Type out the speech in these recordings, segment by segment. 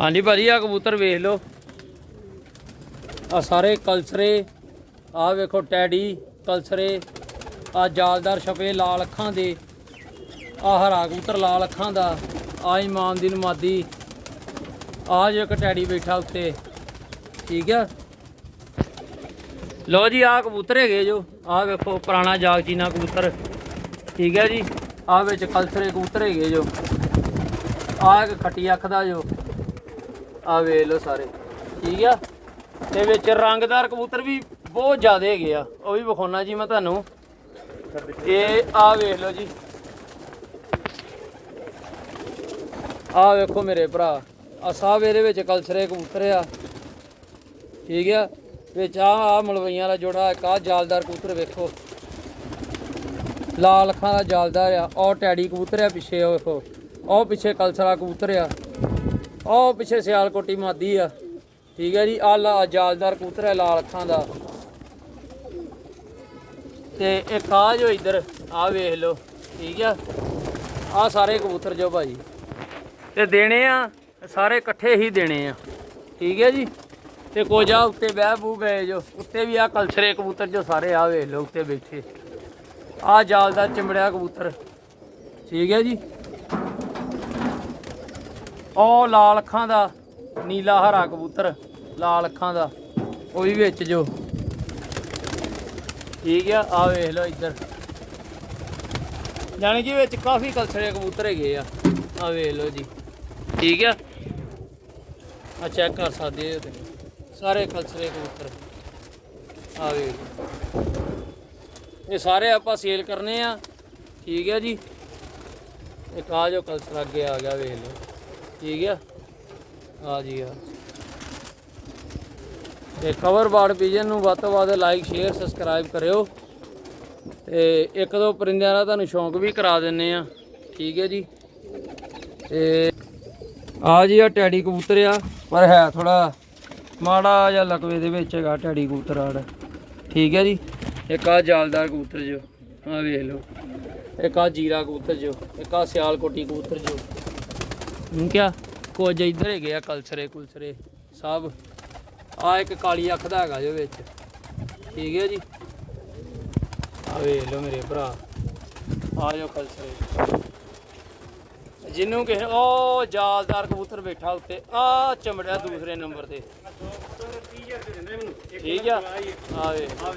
ਹਾਂਜੀ ਭਾਜੀ ਆ ਕਬੂਤਰ ਵੇਖ ਲਓ। ਆ ਸਾਰੇ ਕਲਸਰੇ ਆ ਵੇਖੋ ਟੈਡੀ ਕਲਸਰੇ ਆ ਜਾਲਦਾਰ ਛਪੇ ਲਾਲ ਅੱਖਾਂ ਦੇ ਆ ਹਰਾ ਕਬੂਤਰ ਲਾਲ ਅੱਖਾਂ ਦਾ ਆ ਇਮਾਨ ਦੀ ਨਮਾਦੀ ਆ ਜੋ ਇੱਕ ਟੈਡੀ ਬੈਠਾ ਉੱਤੇ, ਠੀਕ ਆ? ਲੋ ਜੀ ਆ ਕਬੂਤਰ ਹੈਗੇ ਜੋ ਆ ਵੇਖੋ ਪੁਰਾਣਾ ਜਾਗ ਚੀਨਾ ਕਬੂਤਰ, ਠੀਕ ਹੈ ਜੀ? ਆ ਵਿੱਚ ਕਲਸਰੇ ਕਬੂਤਰ ਹੈਗੇ ਜੋ ਆ ਇੱਕ ਖੱਟੀ ਅੱਖ ਦਾ ਜੋ ਆ ਵੇਖ ਲਓ ਸਾਰੇ। ਠੀਕ ਆ? ਤੇ ਵਿੱਚ ਰੰਗਦਾਰ ਕਬੂਤਰ ਵੀ ਬਹੁਤ ਜ਼ਿਆਦਾ ਹੈਗੇ ਆ। ਉਹ ਵੀ ਵਿਖਾਉਣਾ ਜੀ ਮੈਂ ਤੁਹਾਨੂੰ। ਇਹ ਆ ਵੇਖ ਲਓ ਜੀ। ਆ ਵੇਖੋ ਮੇਰੇ ਭਰਾ। ਆ ਸਾਹਿਬ ਇਹਦੇ ਵਿੱਚ ਕਲਸਰੇ ਕਬੂਤਰ ਆ। ਠੀਕ ਆ? ਵਿੱਚ ਆ ਆ ਮਲਵਈਆਂ ਦਾ ਜੋੜਾ ਇੱਕ ਆ ਜਾਲਦਾਰ ਕਬੂਤਰ ਵੇਖੋ। ਲਾਲ ਅੱਖਾਂ ਦਾ ਜਾਲਦਾਰ ਆ। ਉਹ ਟੈਡੀ ਕਬੂਤਰ ਆ ਪਿੱਛੇ, ਉਹ ਵੇਖੋ। ਉਹ ਪਿੱਛੇ ਕਲਸਰਾ ਕਬੂਤਰ ਆ। ਆਹ ਪਿੱਛੇ ਸਿਆਲਕੋਟੀ ਮਾਦੀ ਆ। ਠੀਕ ਹੈ ਜੀ ਆ ਲਾ ਜਾਲਦਾਰ ਕਬੂਤਰ ਹੈ ਲਾਲ ਅੱਖਾਂ ਦਾ। ਤੇ ਇੱਕ ਆ ਜੋ ਇੱਧਰ ਆ ਵੇਖ ਲਓ, ਠੀਕ ਆ। ਆ ਸਾਰੇ ਕਬੂਤਰ ਜੋ ਭਾਜੀ ਤੇ ਦੇਣੇ ਆ, ਸਾਰੇ ਇਕੱਠੇ ਹੀ ਦੇਣੇ ਆ। ਠੀਕ ਹੈ ਜੀ। ਤੇ ਕੁਝ ਆ ਉੱਤੇ ਬਹਿ ਬੂ ਗਏ ਜੋ, ਉੱਤੇ ਵੀ ਆ ਕਲਸਰੇ ਕਬੂਤਰ ਜੋ ਸਾਰੇ ਆ ਵੇਖ ਲਓ, ਉੱਤੇ ਬੈਠੇ। ਆ ਜਾਲਦਾਰ ਚਿੰਬੜਿਆ ਕਬੂਤਰ। ਠੀਕ ਹੈ ਜੀ। ਉਹ ਲਾਲ ਅੱਖਾਂ ਦਾ, ਨੀਲਾ ਹਰਾ ਕਬੂਤਰ, ਲਾਲ ਅੱਖਾਂ ਦਾ। ਉਹ ਵੀ ਵਿੱਚ ਜੋ। ਠੀਕ ਆ ਆ ਵੇਖ ਲਓ ਇੱਧਰ। ਜਾਣੀ ਕਿ ਵਿੱਚ ਕਾਫੀ ਕਲਸਰੇ ਕਬੂਤਰ ਹੈਗੇ ਆ। ਆ ਵੇਖ ਲਓ ਜੀ। ਠੀਕ ਆ? ਆ ਚੈੱਕ ਕਰ ਸਕਦੇ ਹੋ ਤੇ ਸਾਰੇ ਕਲਸਰੇ ਕਬੂਤਰ। ਆ ਵੇਖ ਇਹ ਸਾਰੇ ਆਪਾਂ ਸੇਲ ਕਰਨੇ ਆ। ਠੀਕ ਹੈ ਜੀ। ਇੱਕ ਆ ਜੋ ਕਲਸਰ ਅੱਗੇ ਆ ਗਿਆ, ਵੇਖ ਲਓ। ਠੀਕ ਆ? ਆ ਜੀ ਆ। ਤੇ ਕਵਰ ਬਾਰਡ ਪੀਜਨ ਨੂੰ ਵੱਧ ਤੋਂ ਵੱਧ ਲਾਈਕ ਸ਼ੇਅਰ ਸਬਸਕ੍ਰਾਈਬ ਕਰਿਓ। ਤੇ ਇੱਕ ਦੋ ਪਰਿੰਦਿਆਂ ਦਾ ਤੁਹਾਨੂੰ ਸ਼ੌਂਕ ਵੀ ਕਰਾ ਦਿੰਨੇ ਆ। ਠੀਕ ਹੈ ਜੀ? ਤੇ ਆ ਜੀ ਆ ਟੈਡੀ ਕਬੂਤਰ ਆ, ਪਰ ਹੈ ਥੋੜਾ ਮਾੜਾ ਜਿਹਾ ਲਕਵੇ ਦੇ ਵਿੱਚ ਹੈਗਾ ਟੈਡੀ ਕਬੂਤਰ ਆੜ। ਠੀਕ ਹੈ ਜੀ? ਇੱਕ ਆ ਜਾਲਦਾਰ ਕਬੂਤਰ ਜੋ, ਆ ਵੇਖ ਲਓ। ਇੱਕ ਆ ਜੀਰਾ ਕਬੂਤਰ ਜੋ, ਇੱਕ ਆ ਸਿਆਲਕੋਟੀ ਕਬੂਤਰ ਜੋ। ਹੁਣ ਕਿਆ? ਕੁਝ ਇੱਧਰ ਹੈਗੇ ਆ ਕਲਸਰੇ ਕੁਲਸਰੇ, ਸਭ। ਆ ਇੱਕ ਕਾਲੀ ਅੱਖ ਦਾ ਹੈਗਾ ਜੋ ਵਿੱਚ। ਠੀਕ ਹੈ ਜੀ? ਆ ਵੇਖ ਲਓ ਮੇਰੇ ਭਰਾ। ਆ ਜੋ ਕਲਸਰੇ। ਜਿਹਨੂੰ ਕਿਸੇ ਉਹ ਜਾਲਦਾਰ ਕਬੂਤਰ ਬੈਠਾ ਉੱਤੇ। ਆ ਚਮੜਿਆ ਦੂਸਰੇ ਨੰਬਰ ਤੇ। ਠੀਕ ਆ? ਆ ਵੇ ਆ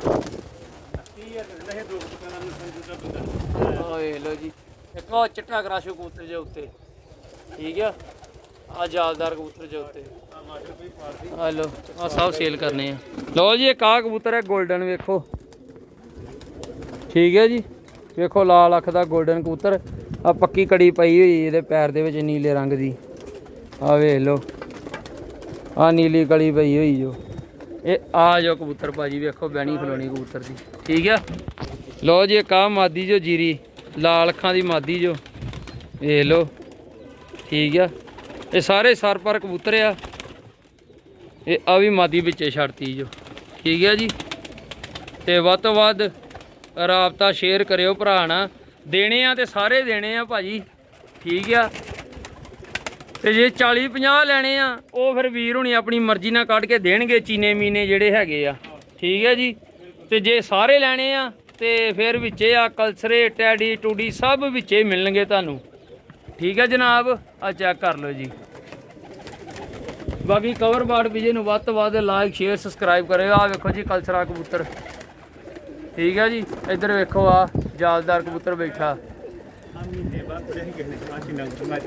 ਵੇਖ ਲਓ ਜੀ। ਇੱਕ ਉਹ ਚਿੱਟਾ ਕਰਾਸ਼ੋ ਕਬੂਤਰ ਜੇ ਉੱਤੇ। ਠੀਕ ਆ? ਆ ਜਾਲਦਾਰ ਕਬੂਤਰ ਜੇ ਉੱਤੇ। ਆ ਲਓ ਆ ਸਭ ਸੇਲ ਕਰਨੇ ਆ। ਲਓ ਜੀ, ਇੱਕ ਆ ਕਬੂਤਰ ਹੈ 골ਡਨ ਵੇਖੋ। ਠੀਕ ਹੈ ਜੀ? ਵੇਖੋ, ਲਾਲ ਅੱਖ ਦਾ 골ਡਨ ਕਬੂਤਰ। ਆ ਪੱਕੀ ਕੜੀ ਪਈ ਹੋਈ ਇਹਦੇ ਪੈਰ ਦੇ ਵਿੱਚ, ਨੀਲੇ ਰੰਗ ਦੀ। ਆ ਵੇਖ ਲਓ। ਆ ਨੀਲੀ ਕਲੀ ਪਈ ਹੋਈ ਜੋ। ਇਹ ਆ ਜੋ ਕਬੂਤਰ ਭਾਜੀ, ਵੇਖੋ ਬੈਣੀ ਖਲੋਣੀ ਕਬੂਤਰ ਦੀ। ਠੀਕ ਆ? ਲਓ ਜੀ, ਇੱਕ ਆ ਮਾਦੀ ਜੋ ਜੀਰੀ, ਲਾਲ ਅੱਖਾਂ ਦੀ ਮਾਦੀ ਜੋ। ਵੇਖ ਲਓ। ਠੀਕ ਆ। ਇਹ ਸਾਰੇ ਸਰ ਪਰ ਕਬੂਤਰ ਆ। ਇਹ ਆ ਵੀ ਮਾਦੀ ਵਿੱਚੇ ਛੱਡਤੀ ਜੋ। ਠੀਕ ਆ ਜੀ। ਤੇ ਵੱਧ ਤੋਂ ਵੱਧ ਰਾਬਤਾ ਸ਼ੇਅਰ ਕਰਿਓ ਭਰਾ ਨਾ ਦੇਣੇ ਆ ਤੇ ਸਾਰੇ ਦੇਣੇ ਆ ਭਾਜੀ। ਠੀਕ ਆ। ਤੇ ਜੇ 40 50 ਲੈਣੇ ਆ, ਉਹ ਫਿਰ ਵੀਰ ਹੁਣੀ ਆਪਣੀ ਮਰਜ਼ੀ ਨਾਲ ਕੱਢ ਕੇ ਦੇਣਗੇ ਚੀਨੇ ਮੀਨੇ ਜਿਹੜੇ ਹੈਗੇ ਆ। ਠੀਕ ਹੈ ਜੀ। ਤੇ ਜੇ ਸਾਰੇ ਲੈਣੇ ਆ, ਤੇ ਫਿਰ ਵਿੱਚੇ ਆ ਕਲਸਰੇ, ਟੈਡੀ, ਟੂਡੀ ਸਭ ਵਿੱਚੇ ਮਿਲਣਗੇ ਤੁਹਾਨੂੰ। ਠੀਕ ਹੈ ਜਨਾਬ? ਆ ਚੈੱਕ ਕਰ ਲਓ ਜੀ। ਬਾਕੀ ਕਵਰ ਬਾਰਡ ਵਿਜੇ ਨੂੰ ਵੱਧ ਤੋਂ ਵੱਧ ਲਾਈਕ ਸ਼ੇਅਰ ਸਬਸਕ੍ਰਾਈਬ ਕਰਿਓ। ਆ ਵੇਖੋ ਜੀ ਕਲਸਰਾ ਕਬੂਤਰ। ਠੀਕ ਹੈ ਜੀ? ਇੱਧਰ ਵੇਖੋ ਆ, ਜਾਲਦਾਰ ਕਬੂਤਰ ਬੈਠਾ।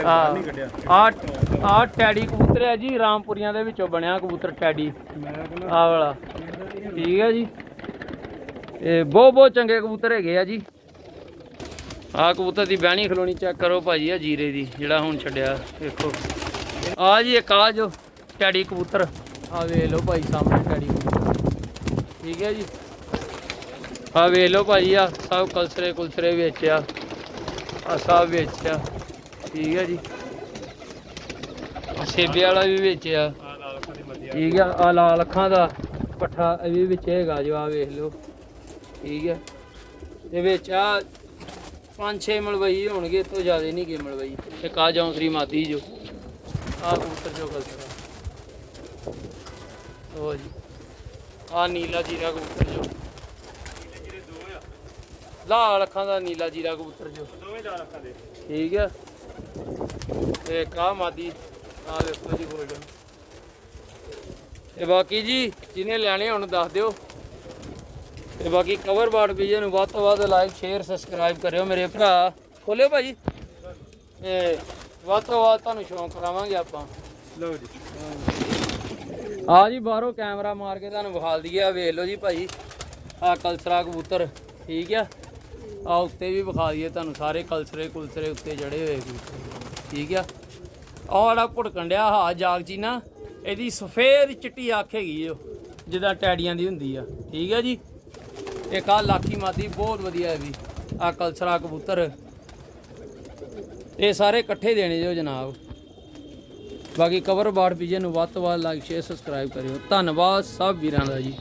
ਆ ਆ ਆ ਟੈਡੀ ਕਬੂਤਰ ਹੈ ਜੀ, ਰਾਮਪੁਰੀਆਂ ਦੇ ਵਿੱਚੋਂ ਬਣਿਆ ਕਬੂਤਰ ਟੈਡੀ। ਆ ਵਾਲਾ। ਠੀਕ ਹੈ ਜੀ। ਇਹ ਬਹੁਤ ਬਹੁਤ ਚੰਗੇ ਕਬੂਤਰ ਹੈਗੇ ਆ ਜੀ। ਆ ਕਬੂਤਰ ਦੀ ਬਹਿਣੀ ਖਲੋਣੀ ਚੈੱਕ ਕਰੋ ਭਾਜੀ ਆ ਜੀਰੇ ਦੀ ਜਿਹੜਾ ਹੁਣ ਛੱਡਿਆ ਵੇਖੋ। ਆ ਜੀ ਇੱਕ ਆ ਜੋ ਟੈਡੀ ਕਬੂਤਰ। ਆ ਵੇਖ ਲਓ ਭਾਈ ਸਾਹਮਣੇ ਟੈਡੀ ਕਬੂਤਰ। ਠੀਕ ਹੈ ਜੀ? ਆ ਵੇਖ ਲਓ ਭਾਜੀ ਆ ਸਭ ਕਲਸਰੇ ਕੁਲਸਰੇ ਵਿੱਚ ਆ ਆ ਸਭ ਵਿੱਚ ਆ ਠੀਕ ਹੈ ਜੀ? ਸੇਬੇ ਵਾਲਾ ਵੀ ਵਿੱਚ ਆ ਠੀਕ ਆ ਆ ਲਾਲ ਅੱਖਾਂ ਦਾ ਪੱਠਾ ਇਹ ਵੀ ਵਿੱਚ ਹੈਗਾ ਜੋ ਆ ਵੇਖ ਲਓ। ਠੀਕ ਹੈ? ਤੇ ਵਿੱਚ ਆ ਪੰਜ ਛੇ ਮਲਵਈ ਹੋਣਗੇ ਇਹ ਤੋਂ ਜ਼ਿਆਦਾ ਨਹੀਂ ਗੇ ਮਲਵਈ। ਇੱਕ ਆ ਜੌਂਸਰੀ ਮਾਦੀ ਜੋ। ਆ ਕਬੂਤਰ ਜੋ ਕਲਸਰਾ ਉਹ ਜੀ। ਆ ਨੀਲਾ ਜੀਰਾ ਕਬੂਤਰ ਜੋ। ਲਾਲ ਅੱਖਾਂ ਦਾ ਨੀਲਾ ਜੀਰਾ ਕਬੂਤਰ ਜੋ। ਦੋਵੇਂ ਜਾ ਰੱਖਾਂ ਦੇ। ਠੀਕ ਆ। ਤੇ ਕਾ ਮਾਦੀ। ਆ ਵੇਖੋ ਜੀ ਗੋਲਡਨ ਤੇ ਬਾਕੀ ਜੀ ਜਿਹਨੇ ਲੈਣੇ ਹੁਣ ਦੱਸ ਦਿਓ। ਤੇ ਬਾਕੀ ਕਵਰ ਬਾਰਡ ਵੀਡੀਓ ਨੂੰ ਵੱਧ ਤੋਂ ਵੱਧ ਲਾਈਕ ਸ਼ੇਅਰ ਸਬਸਕ੍ਰਾਈਬ ਕਰਿਓ ਮੇਰੇ ਭਰਾ। ਖੋਲਿਓ ਭਾਜੀ। ਤੇ ਵੱਧ ਤੋਂ ਵੱਧ ਤੁਹਾਨੂੰ ਸ਼ੌਂਕ ਕਰਾਵਾਂਗੇ ਆਪਾਂ। ਲਓ ਜੀ। ਆ ਜੀ ਬਾਹਰੋਂ ਕੈਮਰਾ ਮਾਰ ਕੇ ਤੁਹਾਨੂੰ ਵਿਖਾ ਦਈਏ। ਆ ਵੇਖ ਲਓ ਜੀ ਭਾਈ ਆ ਕਲਸਰਾ ਕਬੂਤਰ ਠੀਕ ਆ? ਆ ਉੱਤੇ ਵੀ ਵਿਖਾ ਦਈਏ ਤੁਹਾਨੂੰ ਸਾਰੇ ਕਲਸਰੇ ਕੁਲਸਰੇ ਉੱਤੇ ਜੜੇ ਹੋਏ ਠੀਕ ਆ? ਆਹ ਜਿਹੜਾ ਭੁੜਕਣ ਡਿਆ ਹਾ ਜਾਗ ਜੀ ਨਾ ਇਹਦੀ ਸਫੇਦ ਚਿੱਟੀ ਅੱਖ ਹੈਗੀ ਓ ਜਿੱਦਾਂ ਟੈਡੀਆਂ ਦੀ ਹੁੰਦੀ ਆ। ਠੀਕ ਆ ਜੀ? ਇੱਕ ਆ ਲਾਕੀ ਮਾਦੀ ਬਹੁਤ ਵਧੀਆ ਹੈ ਵੀ ਆ ਕਲਸਰਾ ਕਬੂਤਰ। ਇਹ ਸਾਰੇ ਇਕੱਠੇ ਦੇਣੇ ਜੋ ਜਨਾਬ। ਬਾਕੀ ਕਵਰ ਬਾੜ ਪੀਜੇ ਨੂੰ ਵੱਧ ਤੋਂ ਵੱਧ ਲਾਈਕ ਸ਼ੇਅਰ ਸਬਸਕ੍ਰਾਈਬ ਕਰਿਓ। ਧੰਨਵਾਦ ਸਭ ਵੀਰਾਂ ਦਾ ਜੀ।